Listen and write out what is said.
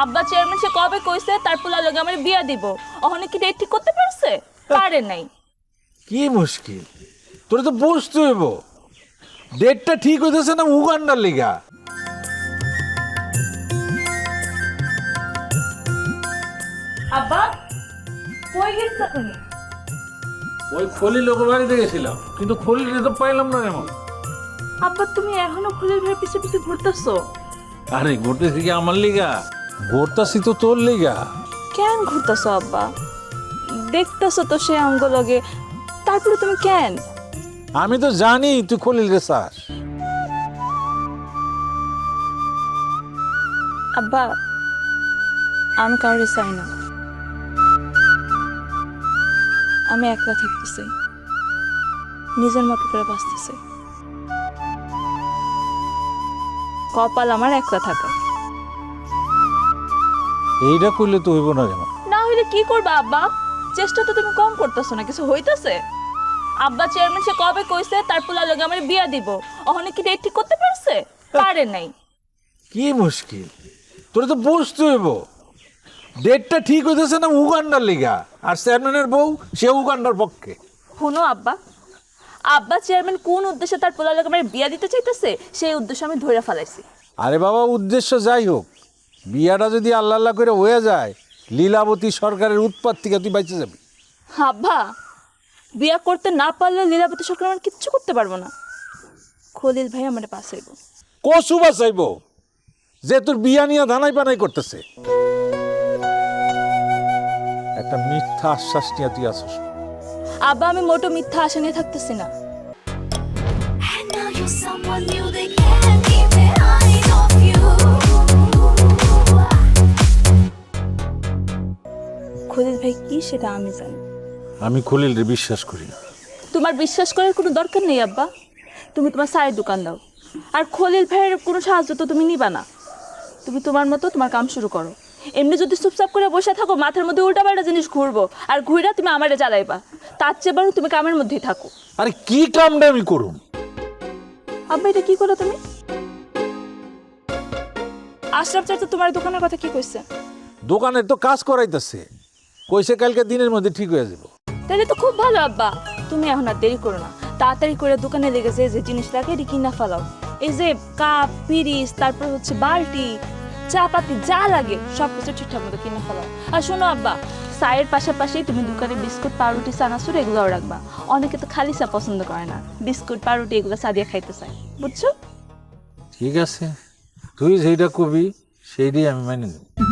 আব্বা চেয়ারম্যান সে কবে কইছে তার পোলা লগে আমার বিয়া দিব? অহনে কি ডেট ঠিক করতে পারছে? পারে নাই। কি মুশকিল? তোরে তো বসতে হইব। ডেটটা ঠিক হইতেছে না উগান্ডার লিগা। আব্বা কই গেছো তুমি? ওই খলি লোকের বাড়িতে গেছিলাম কিন্তু খলিটা তো পাইলাম না এমন আব্বা তুমি এখনও খুলির ভাই পিছে পিছে ঘুরতেছো? আরে ঘুরতেছি কি আমার লিগা? ঘুরতাছি তো তোর লিগা। কেন ঘুরতেছো আব্বা? দেখতেছো তো সে অঙ্গ লগে তারপরে তুমি কেন? আমি তো জানি তুই খলিল রে চাস আব্বা আমি কাউরে চাই না। আমি একলা থাকতেছি। নিজের মতো করে বাঁচতেছি। কপাল আমার একলা থাকা। এইটা কইলে তো হইব না কেন? না হইলে কি করবা আব্বা? চেষ্টা তো তুমি কম করতেছো না কিছু হইতাছে? আব্বা চেয়ারম্যান সে কবে কইছে তার পোলা লগে আমার বিয়া দিব। অহনে কি ডেট ঠিক করতে পারছে? পারে নাই। কি মুশকিল? তোরে তো বসতে হইব। ডেটটা ঠিক হইতেছে না উগান্ডার লিগা। আর চেয়ারম্যানের বউ সে উগান্ডার পক্ষে। শুনো আব্বা। আব্বা চেয়ারম্যান কোন উদ্দেশ্যে তার পোলা লগে আমার বিয়া দিতে চাইতেছে সেই উদ্দেশ্য আমি ধরে ফেলাইছি। আরে বাবা উদ্দেশ্য যাই হোক। বিয়াটা যদি আল্লাহ আল্লাহ করে হয়ে যায় লীলাবতী সরকারের উৎপাত থেকে তুই বাইচে যাবি। আব্বা বিয়া করতে না পারলে লীলাবতী সরকার আমার কিচ্ছু করতে পারব না। খলিল ভাই আমার পাশে আইবো। কসু বাঁচাইব? যে তোর বিয়া নিয়ে ধানাই পানাই করতেছে। একটা মিথ্যা আশ্বাস নিয়ে তুই আসস। আব্বা আমি মোটো মিথ্যা আশা নিয়ে থাকতেছি না। And now you're someone new, they Khalil কি সেটা আমি জানি। আমি খলিল রে বিশ্বাস করি না। তোমার বিশ্বাস করার কোনো দরকার নেই আব্বা। তুমি তোমার সারের দোকান দাও। আর খলিল ভাইয়ের কোনো সাহায্য তো তুমি নিবা না। তুমি তোমার মতো তোমার কাম শুরু করো। এমনি যদি চুপচাপ করে বসে থাকো মাথার মধ্যে উল্টা পাল্টা জিনিস ঘুরবো আর ঘুরে তুমি আমারে জ্বালাইবা। তার চেয়ে বরং তুমি কামের মধ্যেই থাকো। আরে কি কামটা আমি করুম? আব্বা এটা কি করো তুমি? আশরাফ চাচা তোমার দোকানের কথা কি কইছে? দোকানের তো কাজ করাইতেছে। কইছে কালকে দিনের মধ্যে ঠিক হয়ে যাব। তাহলে তো খুব ভালো আব্বা। তুমি এখন আর দেরি করো না। তাড়াতাড়ি করে দোকানে লেগেছে যে জিনিস লাগে এটি কিনা ফেলাও। এই যে কাপ পিরিস তারপর হচ্ছে বালতি চা পাতি যা লাগে সব কিছু ঠিকঠাক মতো কিনা ফেলাও। আর শোনো আব্বা চায়ের পাশাপাশি তুমি দোকানে বিস্কুট পাউরুটি চানাচুর এগুলোও রাখবা। অনেকে তো খালি চা পছন্দ করে না। বিস্কুট পাউরুটি এগুলো চা দিয়ে খাইতে চায়। বুঝছ? ঠিক আছে। তুই যেটা কবি সেইটাই আমি মানি নেব।